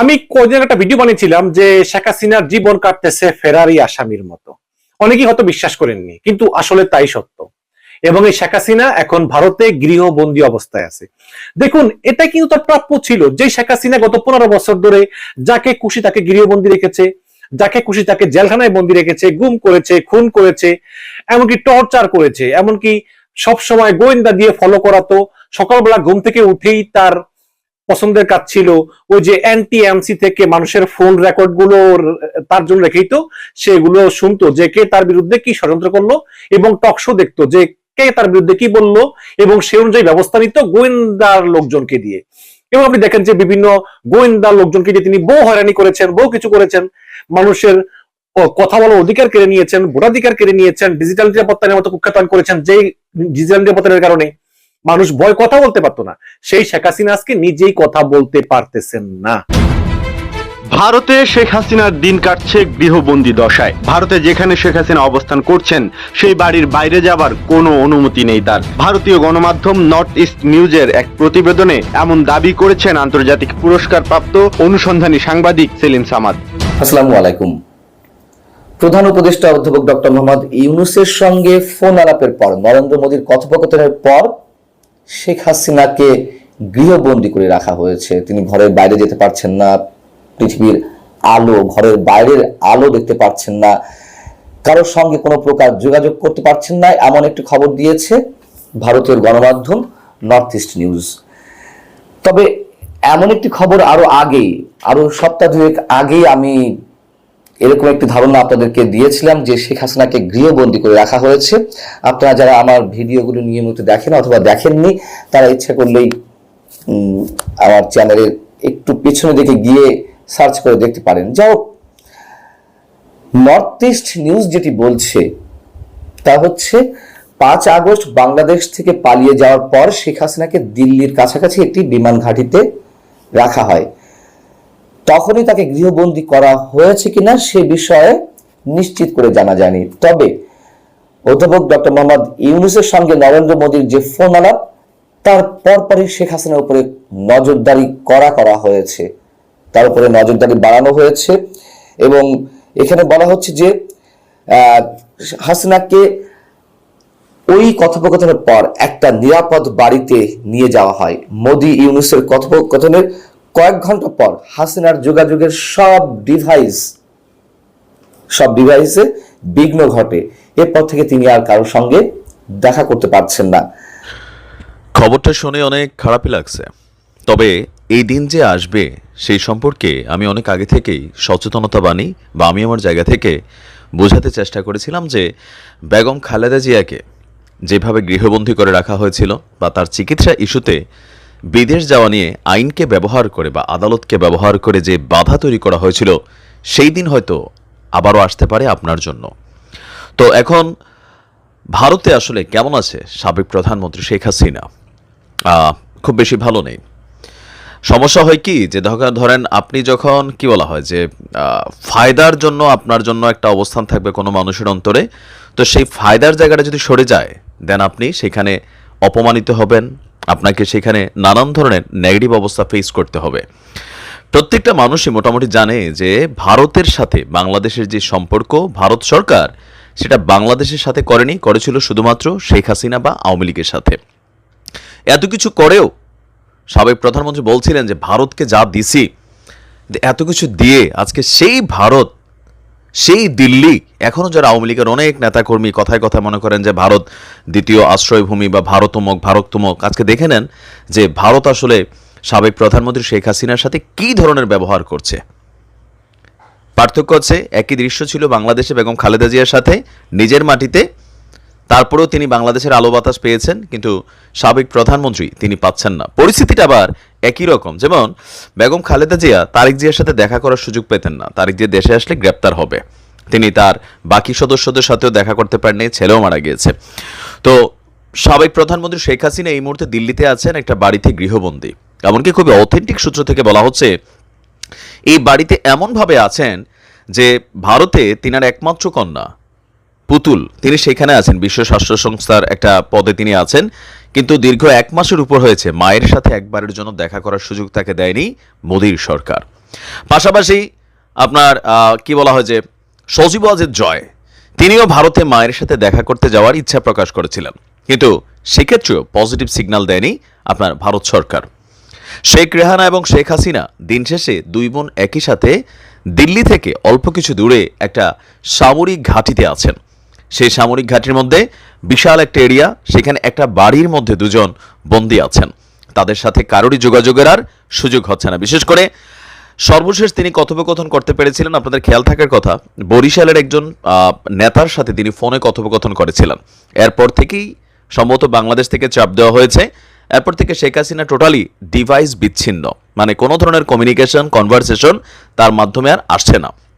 আমি কদিন একটা ভিডিও বানিয়েছিলাম যে শেখ হাসিনার জীবন কাটতেছে ফেরারি আসামির মতো। অনেকেই হয়তো বিশ্বাস করেননি, কিন্তু আসলে তাই সত্য। এবং এই শেখ হাসিনা এখন ভারতে গৃহবন্দী অবস্থায় আছে। দেখুন, এটা কিন্তু তার প্রাপ্য ছিল যে শেখ হাসিনা গত পনেরো বছর ধরে যাকে খুশি তাকে গৃহবন্দী রেখেছে, যাকে খুশি তাকে জেলখানায় বন্দী রেখেছে, গুম করেছে, খুন করেছে, এমনকি টর্চার করেছে, এমনকি সবসময় গোয়েন্দা দিয়ে ফলো করাতো, সকালবেলা ঘুম থেকে উঠেই তার পছন্দের কাজ ছিল, ওই যে অ্যান্টি এমসি থেকে মানুষের ফোন রেকর্ডগুলো তার জন্য রেখেই তো সেগুলো শুনতো যে কে তার বিরুদ্ধে কি ষড়যন্ত্র করল এবং টকশো দেখতো যে কে তার বিরুদ্ধে কি বলল এবং সে অনুযায়ী ব্যবস্থা নিত গোয়েন্দার লোকজনকে দিয়ে। এবং আপনি দেখেন যে বিভিন্ন গোয়েন্দা লোকজনকে দিয়ে তিনি বহু হয়রানি করেছেন, বহু কিছু করেছেন। মানুষের কথা বলার অধিকার কেড়ে নিয়েছেন, ভোটাধিকার কেড়ে নিয়েছেন ডিজিটাল নিরাপত্তার মতো কুখ্যাতন করেছেন, যেই ডিজিটাল নিরাপত্তার কারণে। মানুষ ভয় কথা বলতে পারতো না। সেই শেখ হাসিনা আজকে নিজেই কথা বলতে পারতেছেন না। ভারতে শেখ হাসিনার দিন কাটছে গৃহবন্দী দশায়। ভারতে যেখানে শেখ হাসিনা অবস্থান করছেন সেই বাড়ির বাইরে যাবার কোনো অনুমতি নেই তার। ভারতীয় গণমাধ্যম নর্থ ইস্ট নিউজের এক প্রতিবেদনে এমন দাবি করেছেন আন্তর্জাতিক পুরস্কারপ্রাপ্ত অনুসন্ধানী সাংবাদিক সেলিম সামাদ। আসসালামু আলাইকুম। প্রধান উপদেষ্টা অধ্যাপক ডক্টর মোহাম্মদ ইউনুসের সঙ্গে ফোন আলাপের পর নরেন্দ্র মোদীর কথোপকথনের পর শেখ হাসিনাকে গৃহবন্দী করে রাখা হয়েছে। তিনি ঘরের বাইরে যেতে পারছেন না, পৃথিবীর আলো, ঘরের বাইরের আলো দেখতে পাচ্ছেন না, কারোর সঙ্গে কোনো প্রকার যোগাযোগ করতে পারছেন না, এমন একটি খবর দিয়েছে ভারতের গণমাধ্যম নর্থ ইস্ট নিউজ তবে এমন একটি খবর আরও আগেই আরও সপ্তাহ দুয়েক আগেই আমি এরকম একটি ধারণা আপনাদেরকে দিয়েছিলাম যে শেখ হাসিনাকে গৃহবন্দী করে রাখা হয়েছে। আপনারা যারা আমার ভিডিওগুলো নিয়মিত দেখেন অথবা দেখেননি, তারা ইচ্ছা করলেই আমার চ্যানেলের একটু পেছনে দিকে গিয়ে সার্চ করে দেখতে পারেন। হোক, নর্থ ইস্ট নিউজ যেটি বলছে, তা হচ্ছে পাঁচ আগস্ট বাংলাদেশ থেকে পালিয়ে যাওয়ার পর শেখ হাসিনাকে দিল্লির কাছাকাছি একটি বিমান ঘাঁটিতে রাখা হয়। তখনই তাকে গৃহবন্দী করা হয়েছে কিনা সে বিষয়ে নিশ্চিত করে জানা যায়নি। তবে অধ্যাপক ডক্টর মোহাম্মদ ইউনুসের সঙ্গে নরেন্দ্র মোদীর যে ফোন আলাপ তার পরপরই শেখ হাসিনার উপরে নজরদারি করা করা হয়েছে। তার উপরে নজরদারি বাড়ানো হয়েছে এবং এখানে বলা হচ্ছে যে হাসিনাকে ওই কথোপকথনের পর একটা নিরাপদ বাড়িতে নিয়ে যাওয়া হয়। মোদি ইউনুসের কথোপকথনের কয়েক ঘণ্টা পর হাসিনার যোগাযোগের সব ডিভাইস সব ডিভাইসে বিঘ্ন ঘটে। এরপর থেকে তিনি আর কারোর সঙ্গে দেখা করতে পারছেন না। খবরটা শুনে অনেক খারাপই লাগছে। তবে এই দিন যে আসবে, সেই সম্পর্কে আমি অনেক আগে থেকেই সচেতনতা বাণী বা আমি আমার জায়গা থেকে বোঝাতে চেষ্টা করেছিলাম যে বেগম খালেদা জিয়াকে যেভাবে গৃহবন্দী করে রাখা হয়েছিল বা তার চিকিৎসা ইস্যুতে বিদেশ যাওয়া নিয়ে আইনকে ব্যবহার করে বা আদালতকে ব্যবহার করে যে বাধা তৈরি করা হয়েছিল, সেই দিন হয়তো আবারও আসতে পারে আপনার জন্য। তো এখন ভারতে আসলে কেমন আছে সাবেক প্রধানমন্ত্রী শেখ হাসিনা? খুব বেশি ভালো নেই। সমস্যা হয় কি যে ধর- ধরেন আপনি যখন কি বলা হয় যে ফায়দার জন্য আপনার জন্য একটা অবস্থান থাকবে কোনো মানুষের অন্তরে, তো সেই ফায়দার জায়গাটা যদি সরে যায়, দেন আপনি সেখানে অপমানিত হবেন, আপনাকে সেখানে নানান ধরনের নেগেটিভ অবস্থা ফেস করতে হবে। প্রত্যেকটা মানুষই মোটামুটি জানে যে ভারতের সাথে বাংলাদেশের যে সম্পর্ক, ভারত সরকার সেটা বাংলাদেশের সাথে করেনি, করেছিল শুধুমাত্র শেখ হাসিনা বা আওয়ামী লীগের সাথে। এত কিছু করেও সাবেক প্রধানমন্ত্রী বলছিলেন যে, ভারতকে যা দিছি, এত কিছু দিয়ে আজকে সেই ভারত সেই দিল্লি, এখনও যারা আওয়ামী লীগের অনেক নেতাকর্মী কথায় কথায় মনে করেন যে ভারত দ্বিতীয় আশ্রয়ভূমি বা ভারতমক ভারতমক আজকে দেখে নেন যে ভারত আসলে সাবেক প্রধানমন্ত্রী শেখ হাসিনার সাথে কী ধরনের ব্যবহার করছে। পার্থক্য হচ্ছে, একই দৃশ্য ছিল বাংলাদেশে বেগম খালেদা জিয়ার সাথে, নিজের মাটিতে। তারপরেও তিনি বাংলাদেশের আলো বাতাস পেয়েছেন, কিন্তু সাবেক প্রধানমন্ত্রী তিনি পাচ্ছেন না। পরিস্থিতিটা আবার একই রকম। যেমন, বেগম খালেদা জিয়া তারিক জিয়ার সাথে দেখা করার সুযোগ পেতেন না। তারিক জিয়া দেশে আসলে গ্রেপ্তার হবে। তিনি তার বাকি সদস্যদের সাথেও দেখা করতে পারেননি, ছেলেও মারা গিয়েছে। তো, সাবেক প্রধানমন্ত্রী শেখ হাসিনা এই মুহূর্তে দিল্লিতে আছেন একটা বাড়িতে গৃহবন্দী। এমনকি খুবই অথেন্টিক সূত্র থেকে বলা হচ্ছে, এই বাড়িতে এমনভাবে আছেন যে ভারতে তিনার একমাত্র কন্যা, পুতুল। তিনি সেখানে আছেন, বিশ্ব স্বাস্থ্য সংস্থার একটা পদে তিনি আছেন। কিন্তু দীর্ঘ এক মাসের উপর হয়েছে। মায়ের সাথে একবারের জন্য দেখা করার সুযোগ তাকে দেয়নি মোদীর সরকার। পাশাপাশি আপনার কি বলা হয় যে, সজীব ওয়াজেদ জয়, তিনিও ভারতে মায়ের সাথে দেখা করতে যাওয়ার ইচ্ছা প্রকাশ করেছিলেন। কিন্তু সেক্ষেত্রেও পজিটিভ সিগন্যাল দেয়নি আপনার ভারত সরকার। শেখ রেহানা এবং শেখ হাসিনা দিন শেষে দুই বোন একই সাথে দিল্লি থেকে অল্প কিছু দূরে একটা সামরিক ঘাঁটিতে আছেন। সেই সামরিক ঘাঁটির মধ্যে বিশাল একটা এরিয়া, সেখানে একটা বাড়ির মধ্যে দুজন বন্দী আছেন। তাদের সাথে কারোরই যোগাযোগের আর সুযোগ হচ্ছে না। বিশেষ করে সর্বশেষ তিনি কথোপকথন করতে পেরেছিলেন, আপনাদের খেয়াল থাকার কথা, বরিশালের একজন নেতার সাথে তিনি ফোনে কথোপকথন করেছিলেন। এরপর থেকেই সম্ভবত বাংলাদেশ থেকে চাপ দেওয়া হয়েছে। এরপর থেকে শেখ হাসিনা টোটালি ডিভাইস বিচ্ছিন্ন। মানে কোনো ধরনের কমিউনিকেশন কনভারসেশন তার মাধ্যমে আর আসছে না।